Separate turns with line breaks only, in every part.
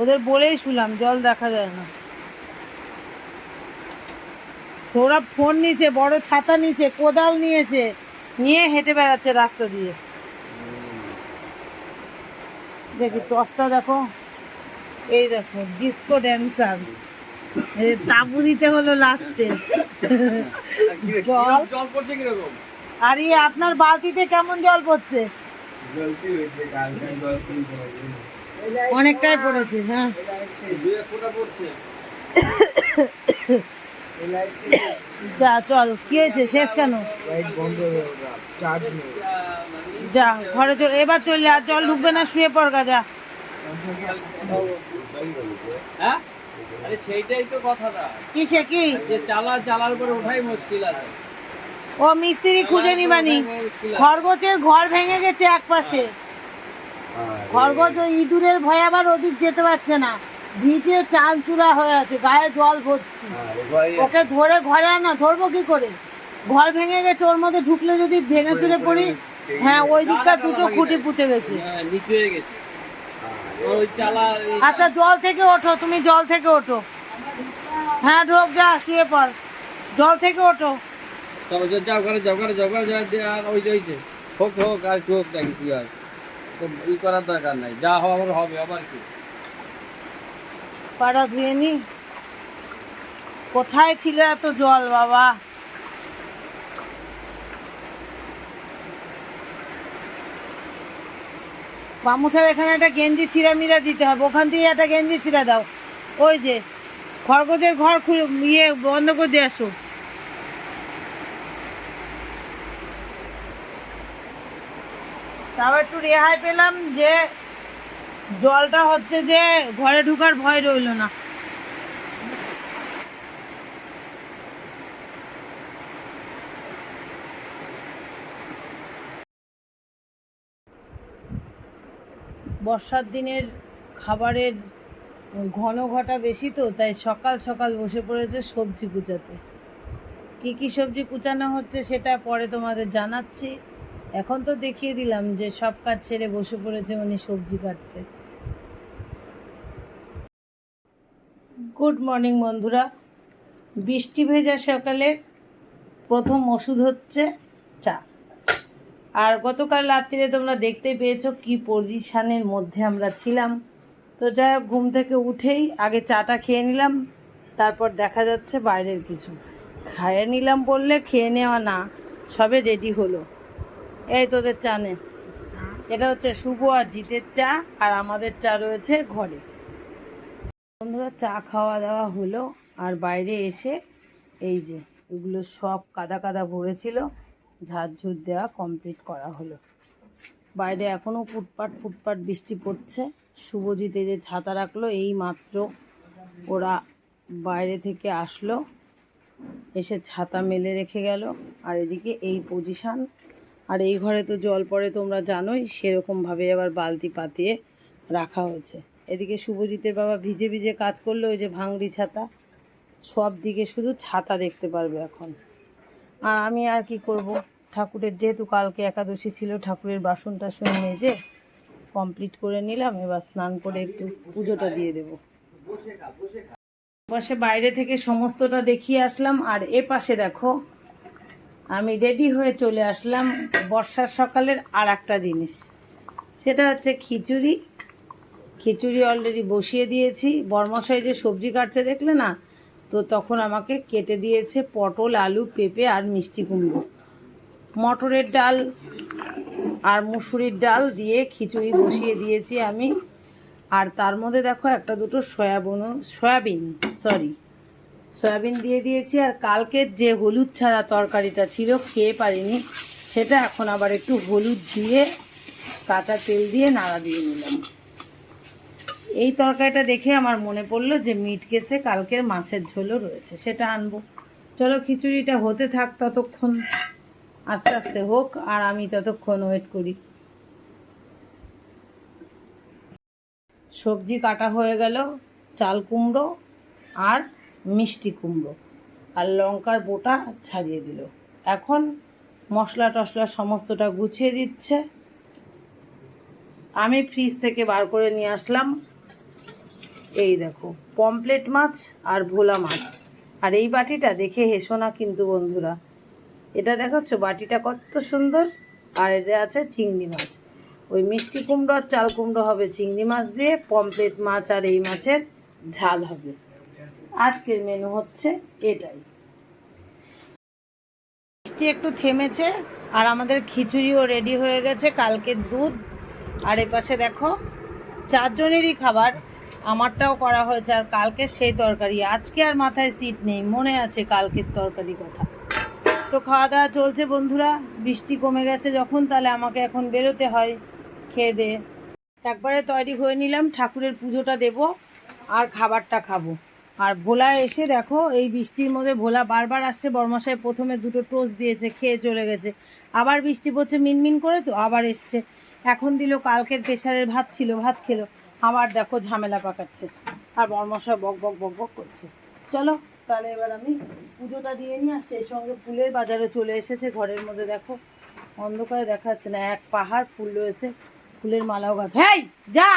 ওদের বলেই শুলাম, জল দেখা যায় না। সৌরভ ফোন নিচে, বড় ছাতা নিচে, কোদাল নিয়েছে, নিয়ে হেঁটে বেড়াচ্ছে রাস্তা দিয়ে। দেখি টসটা দেখো। এই দেখো ডিস্কো ড্যান্সার তাবু দিতে হলো লাস্টে জল
জল। পড়ছে কীরকম
আর আপনার বালতিতে কেমন জল পড়ছে? অনেকটাই পড়েছে হ্যাঁ। যা চল কি হয়েছে? শেষ কেন? যা ঘরে চল এবার চলে আর জল ঢুকবে না শুয়ে পড় গা যা।
হ্যাঁ? সেইটাই তো কথাটা।
কি? সে কি
চালা চালার উপরে ওঠাই মুশকিল আছে
ও মিস্ত্রি খুঁজে নিবানি। খরগোচের ঘর ভেঙে গেছে এক পাশে খরগোচ ওই ইঁদুরের ভয় আবার ওদিক যেতে পারছে না। ভিজে চাল চূড়া হয়ে আছে গায়ে জল ভর্তি। ওকে ধরে ঘরে আনা ধরবো কি করে? ঘর ভেঙে গেছে ওর মধ্যে ঢুকলে যদি ভেঙে চুরে পড়ি হ্যাঁ ওই দিককার দুটো খুঁটি পুঁতে গেছে।
হ্যাঁ, হয়ে
আচ্ছা জল থেকে ওঠো তুমি জল থেকে ওঠো। হ্যাঁ ঢোক যা শুয়ে পর জল থেকে ওঠো।
চলো যাও, ঘরে যাও ঘরে যাও ঘরে যাও আর ওই যে হোক হোক আর কি হোক নাকি কি হয় তো ই করার দরকার নাই, যা হওয়ার হবে, আবার কি?
পাড়া ধুয়ে নি। কোথায় ছিল এত জল, বাবা? এখানে একটা গেঞ্জি ছিঁড়া মিরা দিতে হবে, ওখান থেকে একটা গেঞ্জি ছিঁড়া দাও। ওই যে, খরগোশের ঘর খুলে ইয়ে বন্ধ করে দিয়ে আসো। তারপর একটু রেহাই পেলাম যে জলটা হচ্ছে যে ঘরে ঢুকার ভয় রইল না। বর্ষার দিনের খাবারের ঘন ঘটা বেশি তো, তাই সকাল সকাল বসে পড়েছে সবজি কুচাতে। কি কি সবজি কুচানো হচ্ছে সেটা পরে তোমাদের জানাচ্ছি। এখন তো দেখিয়ে দিলাম যে সব কাজ ছেড়ে বসে পড়েছে মানে সবজি কাটতে। গুড মর্নিং বন্ধুরা। বৃষ্টি ভেজা সকালের প্রথম ওষুধ হচ্ছে চা। আর গতকাল রাত্রিরে তোমরা দেখতে পেয়েছ কি পজিশানের মধ্যে আমরা ছিলাম। তো যাই হোক, ঘুম থেকে উঠেই আগে চাটা খেয়ে নিলাম, তারপর দেখা যাচ্ছে বাইরের কিছু। খাইয়ে নিলাম বললে, খেয়ে নেওয়া না, সবে রেডি হলো। এই তোদের চা নে। এটা হচ্ছে শুভ আর জিতের চা, আর আমাদের চা রয়েছে ঘরে। বন্ধুরা, চা খাওয়া দাওয়া হলো, আর বাইরে এসে এই যে এগুলো সব কাদা কাদা ভরেছিল, ঝাড়ঝুট দেওয়া কমপ্লিট করা হলো। বাইরে এখনও ফুটপাট ফুটপাট বৃষ্টি পড়ছে। শুভজিতে যে ছাতা রাখল, এই মাত্র ওরা বাইরে থেকে আসলো, এসে ছাতা মেলে রেখে গেল, আর এদিকে এই পজিশান আর এই ঘরে তো জল পড়ে তোমরা জানোই সেরকমভাবে আবার বালতি পাতিয়ে রাখা হয়েছে। এদিকে শুভজিতের বাবা ভিজে ভিজে কাজ করল, ওই যে ভাঙড়ি ছাতা। সব দিকে শুধু ছাতা দেখতে পারবে এখন। আর আমি আর কি করব? ঠাকুরের যেহেতু কালকে একাদশী ছিল, ঠাকুরের বাসন টাসন মেজে কমপ্লিট করে নিলাম। এবার স্নান করে একটু পুজোটা দিয়ে দেবো। পাশে বাইরে থেকে সমস্তটা দেখিয়ে আসলাম। আর এ পাশে দেখো আমি রেডি হয়ে চলে আসলাম বর্ষার সকালের আর একটা জিনিস। সেটা হচ্ছে খিচুড়ি। খিচুড়ি অলরেডি বসিয়ে দিয়েছি। বর্মশাই যে সবজি কাটছে দেখলে না, তো তখন আমাকে কেটে দিয়েছে পটল, আলু, পেঁপে আর মিষ্টি কুমড়ো। মটরের ডাল আর মুসুরির ডাল দিয়ে খিচুড়ি বসিয়ে দিয়েছি আমি। আর তার মধ্যে দেখো একটা দুটো সয়াবিন সয়াবিন সরি সয়াবিন দিয়ে দিয়েছি আর কালকের যে হলুদ ছাড়া তরকারিটা ছিল, খেয়ে পারিনি। সেটা এখন আবার একটু হলুদ দিয়ে, কাঁচা তেল দিয়ে নাড়া দিয়ে নিলাম। এই তরকারিটা দেখে আমার মনে পড়ল যে মিট কেসে কালকের মাছের ঝোলও রয়েছে, সেটা আনব। চলো খিচুড়িটা হতে থাক ততক্ষণ। আস্তে আস্তে হোক, আর আমি ততক্ষণ ওয়েট করি। সবজি কাটা হয়ে গেল, চাল কুমড়ো আর মিষ্টি কুমড়ো। আর লঙ্কার বোটা ছাড়িয়ে দিল। এখন মশলা টশলা সমস্তটা গুছিয়ে দিচ্ছে। আমি ফ্রিজ থেকে বার করে নিয়ে আসলাম। এই দেখো, পমপ্লেট মাছ আর ভোলা মাছ। আর এই বাটিটা দেখে হেসো না কিন্তু বন্ধুরা। এটা দেখাচ্ছ বাটিটা কত সুন্দর? আর এটা আছে চিংড়ি মাছ। ওই মিষ্টি কুমড়ো আর চাল কুমড়ো হবে চিংড়ি মাছ দিয়ে, পমপ্লেট মাছ আর এই মাছের ঝাল হবে। আজকের মেনু হচ্ছে এটাই। বৃষ্টি একটু থেমেছে, আর আমাদের খিচুড়িও রেডি হয়ে গেছে কালকের দুধ। আর এপাশে দেখো, চারজনেরই খাবার, আমারটাও করা হয়েছে, আর কালকে সেই তরকারি। আজকে আর মাথায় সিট নেই, মনে আছে কালকের তরকারি কথা। তো খাওয়া দাওয়া চলছে বন্ধুরা, বৃষ্টি কমে গেছে যখন, তাহলে আমাকে এখন বেরোতে হয়, খেয়ে দে। একবারে তৈরি হয়ে নিলাম, ঠাকুরের পুজোটা দেব, আর খাবারটা খাব। আর ভোলা এসে দেখো, এই বৃষ্টির মধ্যে ভোলা বারবার আসছে। বর্মশাই প্রথমে দুটো টোস্ট দিয়েছে, খেয়ে চলে গেছে। আবার বৃষ্টি পড়ছে মিনমিন করে তো আবার এসছে। এখন দিল কালকের প্রেশারের ভাত ছিল, ভাত খেলো। আবার দেখো ঝামেলা পাকাচ্ছে। আর বর্মশাই বক বক বক বক করছে। চলো, তাহলে এবার আমি পুজোটা দিয়ে নিই, আর সেই সঙ্গে ফুলের বাজারে চলে এসেছে ঘরের মধ্যে, দেখো। অন্ধকারে দেখা যাচ্ছে না, এক পাহাড় ফুল রয়েছে, ফুলের মালাও গাছ হেই, যা!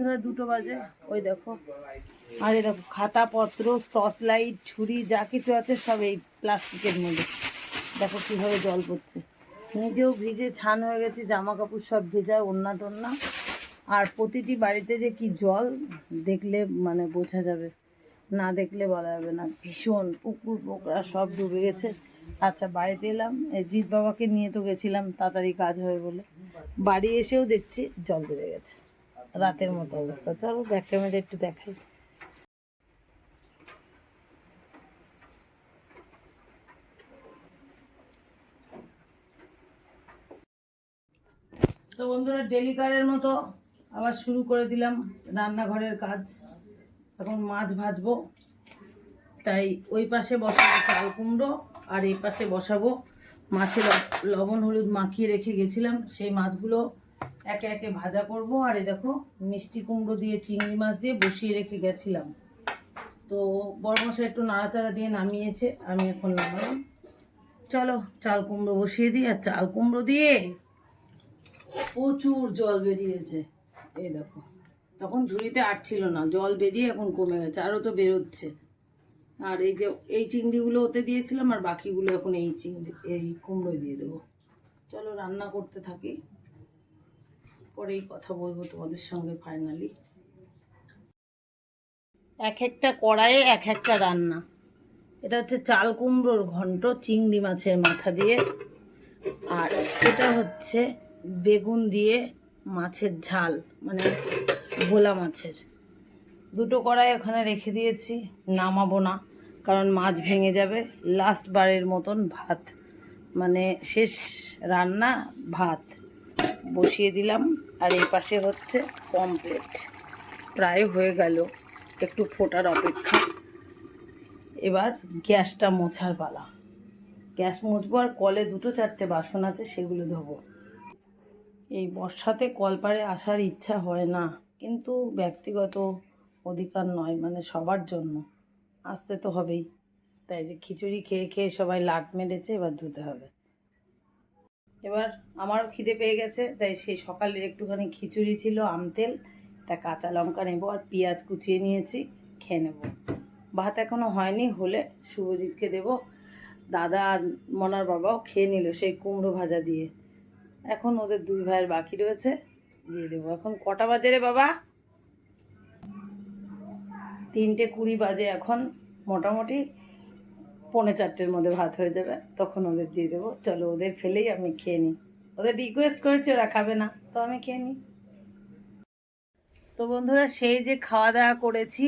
বন্ধুরা দুটো বাজে। ওই দেখো। আর এই দেখো, খাতাপত্র, টর্চ লাইট, ছুরি, যা কিছু আছে সব এই প্লাস্টিকের মধ্যে। দেখো কীভাবে জল পড়ছে। নিজেও ভিজে ছান হয়ে গেছে জামা কাপড় সব ভেজা ওন্না টন্না আর প্রতিটি বাড়িতে যে কি জল, দেখলে মানে বোঝা যাবে। না দেখলে বলা যাবে না। ভীষণ পুকুর, পোকরা সব ডুবে গেছে। আচ্ছা বাড়িতে এলাম। জিৎ বাবাকে নিয়ে তো গেছিলাম, তাড়াতাড়ি কাজ হবে বলে। বাড়ি এসেও দেখছি জল বেড়ে গেছে। রাতের মতো অবস্থা। চলো ব্যাক ক্যামেরা একটু দেখাই। তো বন্ধুরা ডেলিকারের মতো আবার শুরু করে দিলাম রান্নাঘরের কাজ। এখন মাছ ভাজবো। তাই ওই পাশে বসাবো চাল কুমড়ো, আর এই পাশে বসাবো মাছে ল- লবণ, হলুদ মাখিয়ে রেখে গেছিলাম। সেই মাছগুলো একে একে ভাজা করব। আর এই দেখো, মিষ্টি কুমড়ো দিয়ে চিংড়ি মাছ দিয়ে বসিয়ে রেখে গেছিলাম। তো বড় মশাই একটু নাড়াচাড়া দিয়ে নামিয়েছে, আমি এখন নামালাম। চলো, চাল কুমড়ো বসিয়ে দিই। আর চাল কুমড়ো দিয়ে প্রচুর জল বেরিয়েছে। এই দেখো, তখন ঝুড়িতে আটছিল না, জল বেরিয়ে এখন কমে গেছে, আরও তো বেরোচ্ছে। আর এই যে, এই চিংড়িগুলো ওতে দিয়েছিলাম, আর বাকিগুলো এখন এই চিংড়ি, এই কুমড়ো দিয়ে দেবো। চলো, রান্না করতে থাকি। পরেই কথা বলব তোমাদের সঙ্গে ফাইনালি এক একটা কড়াইয়ে এক একটা রান্না। এটা হচ্ছে চাল কুমড়োর ঘন্ট চিংড়ি মাছের মাথা দিয়ে। আর এটা হচ্ছে বেগুন দিয়ে মাছের ঝাল মানে ভোলা মাছের। দুটো কড়াই ওখানে রেখে দিয়েছি, নামাবো না, কারণ মাছ ভেঙে যাবে। লাস্ট বারের মতন ভাত মানে শেষ রান্না ভাত। বসিয়ে দিলাম। আর এই পাশে হচ্ছে পমপ্লেট প্রায় হয়ে গেল একটু ফোটার অপেক্ষা। এবার গ্যাসটা মোছার পালা। গ্যাস মুছবো আর কলে দুটো চারটে বাসন আছে, সেগুলো ধোবো। এই বর্ষাতে কলপারে আসার ইচ্ছা হয় না, কিন্তু ব্যক্তিগত অধিকার নয় মানে সবার জন্য। আসতে তো হবেই। তাই যে খিচুড়ি খেয়ে খেয়ে সবাই লাট মেরেছে, এবার ধুতে হবে। এবার আমারও খিদে পেয়ে গেছে, তাই সেই সকালের একটুখানি খিচুড়ি ছিল আমতেল একটা কাঁচা লঙ্কা নেব আর পেঁয়াজ কুচিয়ে নিয়েছি, খেয়ে নেব। ভাত এখনও হয়নি, হলে শুভজিৎকে দেবো। দাদা আর মনার বাবাও খেয়ে নিল সেই কুমড়ো ভাজা দিয়ে। এখন ওদের দুই ভাইয়ের বাকি রয়েছে, দিয়ে দেবো। এখন কটা বাজে রে বাবা? তিনটে কুড়ি বাজে এখন, মোটামুটি পৌনে চারটের মধ্যে ভাত হয়ে যাবে, তখন ওদের দিয়ে দেবো। চলো, ওদের ফেলেই আমি খেয়ে নিই। ওদের রিকোয়েস্ট করেছি, ওরা খাবে না, তো আমি খেয়ে নিই। তো বন্ধুরা, সেই যে খাওয়া দাওয়া করেছি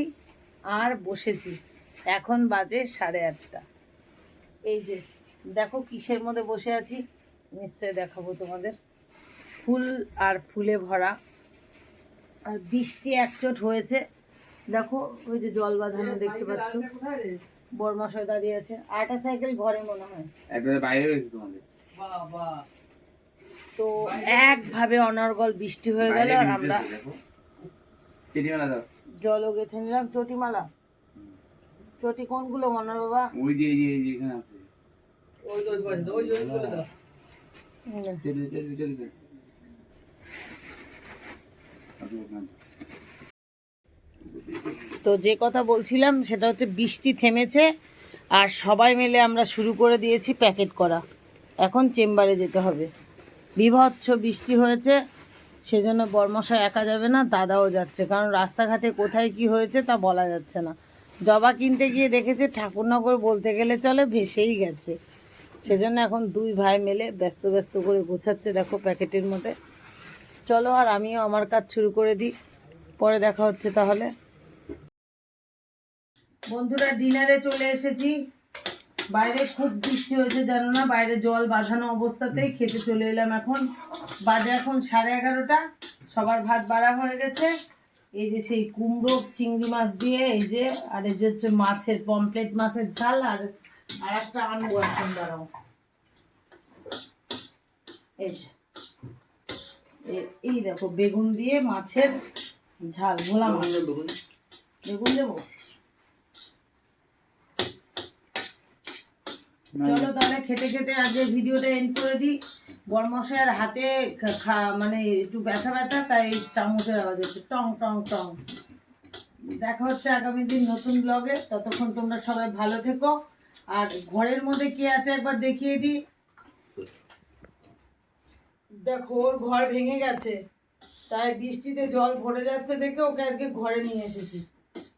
আর বসেছি, এখন বাজে সাড়ে আটটা। এই যে, দেখো কিসের মধ্যে বসে আছি নিশ্চয় দেখাবো তোমাদের। ফুল আর ফুলে ভরা। আর বৃষ্টি একচোট হয়েছে। দেখো, ওই যে জল বাঁধানো দেখতে পাচ্ছ। বরমাশয় দাঁড়িয়ে আছে আটা সাইকেল ঘরে মনে হয়
একবারে বাইরে রয়েছে তোমাদের
তো একভাবে অনর্গল বৃষ্টি হয়ে গেল আর আমরা
চিঠিমালা দাও
জলও গেঁথে নিলাম চটিমালা চটি কোনগুলো মনার বাবা
ওই যে এই যে যে এখানে আছে
হুম।
চলি চলি চলি চলি
তো যে কথা বলছিলাম, সেটা হচ্ছে বৃষ্টি থেমেছে আর সবাই মিলে আমরা শুরু করে দিয়েছি প্যাকেট করা। এখন চেম্বারে যেতে হবে। বিভৎস বৃষ্টি হয়েছে, সেজন্য বর্মশা একা যাবে না, দাদাও যাচ্ছে। কারণ রাস্তাঘাটে কোথায় কি হয়েছে তা বলা যাচ্ছে না। জবা কিনতে গিয়ে দেখেছে, ঠাকুরনগর বলতে গেলে চলে, ভেসেই গেছে। সেজন্য এখন দুই ভাই মিলে ব্যস্ত ব্যস্ত করে গোছাচ্ছে, দেখো প্যাকেটের মধ্যে। চলো আর আমিও আমার কাজ শুরু করে দিই। পরে দেখা হচ্ছে তাহলে। বন্ধুরা ডিনারে চলে এসেছি। বাইরে খুব বৃষ্টি হয়েছে জানো না? বাইরে জল বাঁধানো অবস্থাতেই খেতে চলে এলাম এখন। বাজে এখন সাড়ে এগারোটা। সবার ভাত বাড়া হয়ে গেছে। এই যে সেই কুমড়ো চিংড়ি মাছ দিয়ে এই যে আর এই যে হচ্ছে মাছের পমপ্লেট মাছের ঝাল আর আর একটা আনব এখন দাঁড়াও। এই এই দেখো বেগুন দিয়ে মাছের ঝাল ভোলা মাছ। বেগুন দেবো? চলো তাহলে খেতে খেতে আজকে ভিডিওটা এন্ড করে দিই। বরমশাইয়ের হাতে মানে একটু ব্যথা ব্যথা, তাই চামচের আওয়াজ হচ্ছে টং টং টং। দেখা হচ্ছে আগামী দিন নতুন ব্লগে ততক্ষণ তোমরা সবাই ভালো থেকো। আর ঘরের মধ্যে কে আছে একবার দেখিয়ে দিই। দেখো, ওর ঘর ভেঙে গেছে। তাই বৃষ্টিতে জল ভরে যাচ্ছে দেখে ওকে আজকে ঘরে নিয়ে এসেছি।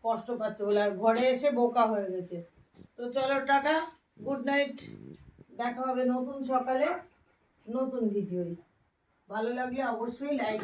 কষ্ট পাচ্ছে বলে। আর ঘরে এসে বোকা হয়ে গেছে। তো চলো, টাটা। গুড নাইট দেখা হবে নতুন সকালে নতুন ভিডিও ভালো লাগলে অবশ্যই লাইক